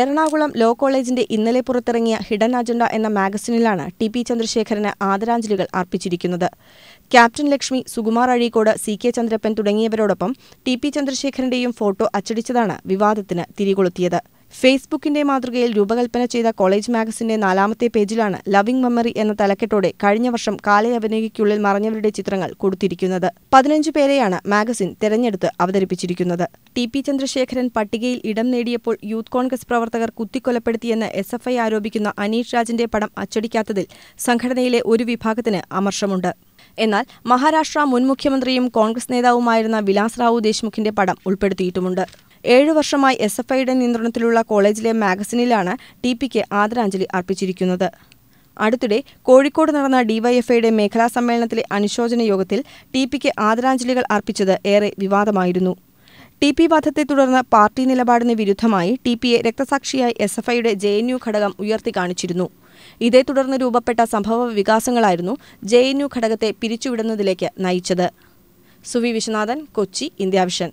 Ernakulam law കോളേജിന്റെ ഇന്നലെ പുറത്തിറങ്ങിയ ഹിഡൻ അജണ്ട എന്ന മാഗസിനിലാണ് ടി പി ചന്ദ്രശേഖരന് ആദരാഞ്ജലികൾ അർപ്പിച്ചിരിക്കുന്നത്. Captain Lakshmi Sukumar Azhikode C K Chandrappan തുടങ്ങിയവരോടൊപ്പം T P ചന്ദ്രശേഖരന്റെയും ഫോട്ടോ അച്ചടിച്ചതാണ് വിവാദത്തിന് തിരികൊളുത്തിയത്. ഫേസ്ബുക്കിന്റെ മാതൃകയിൽ രൂപകൽപ്പന ചെയ്ത കോളേജ് മാഗസിന്റെ നാലാമത്തെ പേജിലാണ് ലവിംഗ് മെമ്മറി എന്ന തലക്കെട്ടോടെ കഴിഞ്ഞ വർഷം കാലയവനികയ്ക്കുള്ളിൽ മറഞ്ഞവരുടെ ചിത്രങ്ങൾ കൊടുത്തിരിക്കുന്നത്. പതിനഞ്ചു പേരെയാണ് മാഗസിൻ തെരഞ്ഞെടുത്ത് അവതരിപ്പിച്ചിരിക്കുന്നത്. ടി പി ചന്ദ്രശേഖരൻ പട്ടികയിൽ ഇടം നേടിയപ്പോൾ യൂത്ത് കോൺഗ്രസ് പ്രവർത്തകർ കുത്തിക്കൊലപ്പെടുത്തിയെന്ന് എസ് എഫ് ഐ ആരോപിക്കുന്ന അനീഷ് രാജിന്റെ പടം അച്ചടിക്കാത്തതിൽ സംഘടനയിലെ ഒരു വിഭാഗത്തിന് അമർഷമുണ്ട്. എന്നാൽ മഹാരാഷ്ട്ര മുൻ മുഖ്യമന്ത്രിയും കോൺഗ്രസ് നേതാവുമായിരുന്ന വിലാസ് റാവു ദേശ്മുഖിന്റെ പടം ഉൾപ്പെടുത്തിയിട്ടുമുണ്ട്. ഏഴു വർഷമായി എസ് എഫ് ഐയുടെ നിയന്ത്രണത്തിലുള്ള കോളേജിലെ മാഗസിനിലാണ് ടി പിക്ക് ആദരാഞ്ജലി അർപ്പിച്ചിരിക്കുന്നത്. അടുത്തിടെ കോഴിക്കോട് നടന്ന ഡിവൈഎഫ്ഐയുടെ മേഖലാ സമ്മേളനത്തിലെ അനുശോചന യോഗത്തിൽ ടി പിക്ക് ആദരാഞ്ജലികൾ അർപ്പിച്ചത് ഏറെ വിവാദമായിരുന്നു. ടി പി വധത്തെ തുടർന്ന് പാർട്ടി നിലപാടിന് വിരുദ്ധമായി ടി പിയെ രക്തസാക്ഷിയായി എസ് എഫ് ഐയുടെ ജെ എൻ യു ഘടകം ഉയർത്തിക്കാണിച്ചിരുന്നു ഇതേ തുടർന്ന് രൂപപ്പെട്ട സംഭവ വികാസങ്ങളായിരുന്നു ജെ എൻ യു ഘടകത്തെ പിരിച്ചുവിടുന്നതിലേക്ക് നയിച്ചത്. സുവി വിശ്വനാഥൻ കൊച്ചി ഇന്ത്യാവിഷൻ.